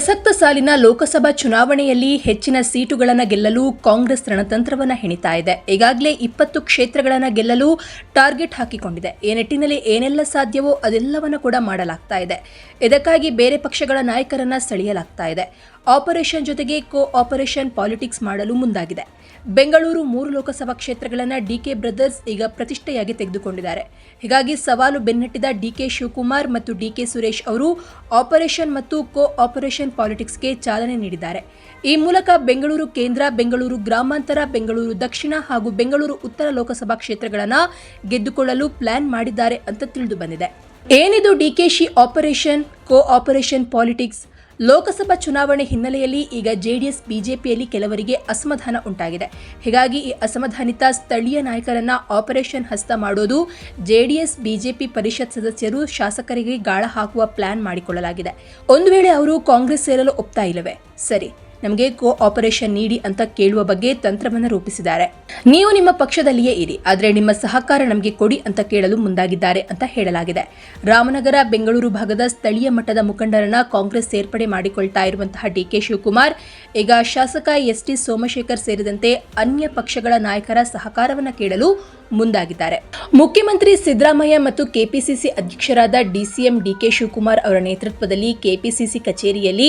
ಪ್ರಸಕ್ತ ಸಾಲಿನ ಲೋಕಸಭಾ ಚುನಾವಣೆಯಲ್ಲಿ ಹೆಚ್ಚಿನ ಸೀಟುಗಳನ್ನು ಗೆಲ್ಲಲು ಕಾಂಗ್ರೆಸ್ ರಣತಂತ್ರವನ್ನು ಹೆಣಿತಾ ಇದೆ. ಈಗಾಗಲೇ ಇಪ್ಪತ್ತು ಕ್ಷೇತ್ರಗಳನ್ನು ಗೆಲ್ಲಲು ಟಾರ್ಗೆಟ್ ಹಾಕಿಕೊಂಡಿದೆ. ಈ ನಿಟ್ಟಿನಲ್ಲಿ ಏನೆಲ್ಲ ಸಾಧ್ಯವೋ ಅದೆಲ್ಲವನ್ನು ಕೂಡ ಮಾಡಲಾಗ್ತಾ ಇದೆ. ಇದಕ್ಕಾಗಿ ಬೇರೆ ಪಕ್ಷಗಳ ನಾಯಕರನ್ನ ಸೆಳೆಯಲಾಗ್ತಾ ಇದೆ. ಆಪರೇಷನ್ ಜೊತೆಗೆ ಕೋ ಆಪರೇಷನ್ ಪಾಲಿಟಿಕ್ಸ್ ಮಾಡಲು ಮುಂದಾಗಿದೆ. ಬೆಂಗಳೂರು ಮೂರು ಲೋಕಸಭಾ ಕ್ಷೇತ್ರಗಳನ್ನು ಡಿಕೆ ಬ್ರದರ್ಸ್ ಈಗ ಪ್ರತಿಷ್ಠೆಯಾಗಿ ತೆಗೆದುಕೊಂಡಿದ್ದಾರೆ. ಹೀಗಾಗಿ ಸವಾಲು ಬೆನ್ನಟ್ಟಿದ ಡಿಕೆ ಶಿವಕುಮಾರ್ ಮತ್ತು ಡಿಕೆ ಸುರೇಶ್ ಅವರು ಆಪರೇಷನ್ ಮತ್ತು ಕೋ ಆಪರೇಷನ್ ಪಾಲಿಟಿಕ್ಸ್ಗೆ ಚಾಲನೆ ನೀಡಿದ್ದಾರೆ. ಈ ಮೂಲಕ ಬೆಂಗಳೂರು ಕೇಂದ್ರ, ಬೆಂಗಳೂರು ಗ್ರಾಮಾಂತರ, ಬೆಂಗಳೂರು ದಕ್ಷಿಣ ಹಾಗೂ ಬೆಂಗಳೂರು ಉತ್ತರ ಲೋಕಸಭಾ ಕ್ಷೇತ್ರಗಳನ್ನು ಗೆದ್ದುಕೊಳ್ಳಲು ಪ್ಲಾನ್ ಮಾಡಿದ್ದಾರೆ ಅಂತ ತಿಳಿದು ಬಂದಿದೆ. ಏನಿದು DKShi operation co-operation politics? Lok Sabha ಚುನಾವಣೆ ಹಿನ್ನೆಲೆಯಲ್ಲಿ ಈಗ ಜೆಡಿಎಸ್, ಬಿಜೆಪಿಯಲ್ಲಿ ಕೆಲವರಿಗೆ ಅಸಮಾಧಾನ ಉಂಟಾಗಿದೆ. ಹೀಗಾಗಿ ಈ ಅಸಮಾಧಾನಿತ ಸ್ಥಳೀಯ ನಾಯಕರನ್ನ ಆಪರೇಷನ್ ಹಸ್ತ ಮಾಡೋದು ಜೆಡಿಎಸ್, ಬಿಜೆಪಿ ಪರಿಷತ್ ಸದಸ್ಯರು ಶಾಸಕರಿಗೆ ಗಾಳ ಹಾಕುವ ಪ್ಲಾನ್ ಮಾಡಿಕೊಳ್ಳಲಾಗಿದೆ. ಒಂದು ವೇಳೆ ಅವರು ಕಾಂಗ್ರೆಸ್ ಸೇರಲು ಒಪ್ತಾ ಇಲ್ಲವೇ? ಸರಿ. ನಮಗೆ ಕೋ ಆಪರೇಷನ್ ನೀಡಿ ಅಂತ ಕೇಳುವ ಬಗ್ಗೆ ತಂತ್ರವನ್ನು ರೂಪಿಸಿದ್ದಾರೆ. ನೀವು ನಿಮ್ಮ ಪಕ್ಷದಲ್ಲಿಯೇ ಇರಿ, ಆದರೆ ನಿಮ್ಮ ಸಹಕಾರ ನಮಗೆ ಕೊಡಿ ಅಂತ ಕೇಳಲು ಮುಂದಾಗಿದ್ದಾರೆ ಅಂತ ಹೇಳಲಾಗಿದೆ. ರಾಮನಗರ, ಬೆಂಗಳೂರು ಭಾಗದ ಸ್ಥಳೀಯ ಮಟ್ಟದ ಮುಖಂಡರನ್ನ ಕಾಂಗ್ರೆಸ್ ಸೇರ್ಪಡೆ ಮಾಡಿಕೊಳ್ತಾ ಇರುವಂತಹ ಡಿಕೆ ಶಿವಕುಮಾರ್, ಈಗ ಶಾಸಕ ಎಸ್ ಟಿ ಸೋಮಶೇಖರ್ ಸೇರಿದಂತೆ ಅನ್ಯ ಪಕ್ಷಗಳ ನಾಯಕರ ಸಹಕಾರವನ್ನು ಕೇಳಲು ಮುಂದಾಗಿದ್ದಾರೆ. ಮುಖ್ಯಮಂತ್ರಿ ಸಿದ್ದರಾಮಯ್ಯ ಮತ್ತು ಕೆಪಿಸಿಸಿ ಅಧ್ಯಕ್ಷರಾದ ಡಿಸಿಎಂ ಡಿಕೆ ಶಿವಕುಮಾರ್ ಅವರ ನೇತೃತ್ವದಲ್ಲಿ ಕೆಪಿಸಿಸಿ ಕಚೇರಿಯಲ್ಲಿ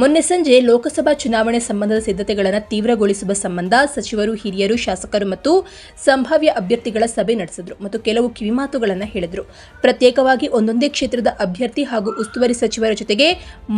ಮೊನ್ನೆ ಸಂಜೆ ಲೋಕಸಭಾ ಚುನಾವಣೆ ಸಂಬಂಧದ ಸಿದ್ಧತೆಗಳನ್ನು ತೀವ್ರಗೊಳಿಸುವ ಸಂಬಂಧ ಸಚಿವರು, ಹಿರಿಯರು, ಶಾಸಕರು ಮತ್ತು ಸಂಭಾವ್ಯ ಅಭ್ಯರ್ಥಿಗಳ ಸಭೆ ನಡೆಸಿದರು ಮತ್ತು ಕೆಲವು ಕಿವಿಮಾತುಗಳನ್ನು ಹೇಳಿದರು. ಪ್ರತ್ಯೇಕವಾಗಿ ಒಂದೊಂದೇ ಕ್ಷೇತ್ರದ ಅಭ್ಯರ್ಥಿ ಹಾಗೂ ಉಸ್ತುವಾರಿ ಸಚಿವರ ಜೊತೆಗೆ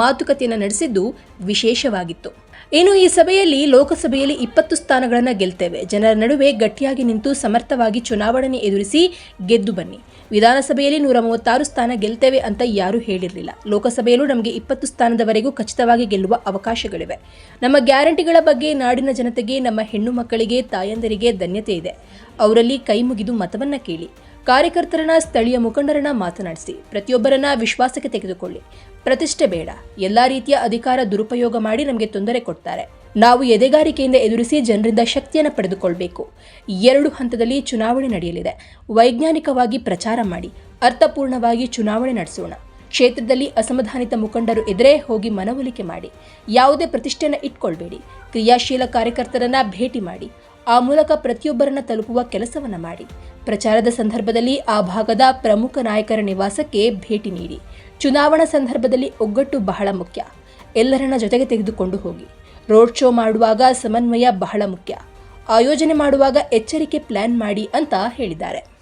ಮಾತುಕತೆಯನ್ನು ನಡೆಸಿದ್ದು ವಿಶೇಷವಾಗಿತ್ತು. ಇನ್ನು ಈ ಸಭೆಯಲ್ಲಿ ಲೋಕಸಭೆಯಲ್ಲಿ ಇಪ್ಪತ್ತು ಸ್ಥಾನಗಳನ್ನು ಗೆಲ್ತೇವೆ. ಜನರ ನಡುವೆ ಗಟ್ಟಿಯಾಗಿ ನಿಂತು ಸಮರ್ಥವಾಗಿ ಚುನಾವಣೆ ಎದುರಿಸಿ ಗೆದ್ದು ಬನ್ನಿ. ವಿಧಾನಸಭೆಯಲ್ಲಿ ನೂರ ಮೂವತ್ತಾರು ಸ್ಥಾನ ಗೆಲ್ತೇವೆ ಅಂತ ಯಾರೂ ಹೇಳಿರಲಿಲ್ಲ. ಲೋಕಸಭೆಯಲ್ಲೂ ನಮಗೆ ಇಪ್ಪತ್ತು ಸ್ಥಾನದವರೆಗೂ ಖಚಿತವಾಗಿ ಗೆಲ್ಲುವ ಅವಕಾಶಗಳಿವೆ. ನಮ್ಮ ಗ್ಯಾರಂಟಿಗಳ ಬಗ್ಗೆ ನಾಡಿನ ಜನತೆಗೆ, ನಮ್ಮ ಹೆಣ್ಣು ಮಕ್ಕಳಿಗೆ, ತಾಯಂದರಿಗೆ ಧನ್ಯತೆ ಇದೆ. ಅವರಲ್ಲಿ ಕೈ ಮುಗಿದು ಮತವನ್ನ ಕೇಳಿ. ಕಾರ್ಯಕರ್ತರನ್ನ, ಸ್ಥಳೀಯ ಮುಖಂಡರನ್ನ ಮಾತನಾಡಿಸಿ. ಪ್ರತಿಯೊಬ್ಬರನ್ನ ವಿಶ್ವಾಸಕ್ಕೆ ತೆಗೆದುಕೊಳ್ಳಿ. ಪ್ರತಿಷ್ಠೆ ಬೇಡ. ಎಲ್ಲಾ ರೀತಿಯ ಅಧಿಕಾರ ದುರುಪಯೋಗ ಮಾಡಿ ನಮಗೆ ತೊಂದರೆ ಕೊಡ್ತಾರೆ. ನಾವು ಎದೆಗಾರಿಕೆಯಿಂದ ಎದುರಿಸಿ ಜನರಿಂದ ಶಕ್ತಿಯನ್ನು ಪಡೆದುಕೊಳ್ಬೇಕು. ಎರಡು ಹಂತದಲ್ಲಿ ಚುನಾವಣೆ ನಡೆಯಲಿದೆ. ವೈಜ್ಞಾನಿಕವಾಗಿ ಪ್ರಚಾರ ಮಾಡಿ. ಅರ್ಥಪೂರ್ಣವಾಗಿ ಚುನಾವಣೆ ನಡೆಸೋಣ. ಕ್ಷೇತ್ರದಲ್ಲಿ ಅಸಮಾಧಾನಿತ ಮುಖಂಡರು ಎದುರೇ ಹೋಗಿ ಮನವೊಲಿಕೆ ಮಾಡಿ. ಯಾವುದೇ ಪ್ರತಿಷ್ಠೆಯನ್ನು ಇಟ್ಕೊಳ್ಬೇಡಿ. ಕ್ರಿಯಾಶೀಲ ಕಾರ್ಯಕರ್ತರನ್ನ ಭೇಟಿ ಮಾಡಿ. ಆ ಮೂಲಕ ಪ್ರತಿಯೊಬ್ಬರನ್ನ ತಲುಪುವ ಕೆಲಸವನ್ನ ಮಾಡಿ. ಪ್ರಚಾರದ ಸಂದರ್ಭದಲ್ಲಿ ಆ ಭಾಗದ ಪ್ರಮುಖ ನಾಯಕರ ನಿವಾಸಕ್ಕೆ ಭೇಟಿ ನೀಡಿ. ಚುನಾವಣಾ ಸಂದರ್ಭದಲ್ಲಿ ಒಗ್ಗಟ್ಟು ಬಹಳ ಮುಖ್ಯ. ಎಲ್ಲರನ್ನ ಜೊತೆಗೆ ತೆಗೆದುಕೊಂಡು ಹೋಗಿ. ರೋಡ್ ಶೋ ಮಾಡುವಾಗ ಸಮನ್ವಯ ಬಹಳ ಮುಖ್ಯ. ಆಯೋಜನೆ ಮಾಡುವಾಗ ಎಚ್ಚರಿಕೆ ಪ್ಲಾನ್ ಮಾಡಿ ಅಂತ ಹೇಳಿದ್ದಾರೆ.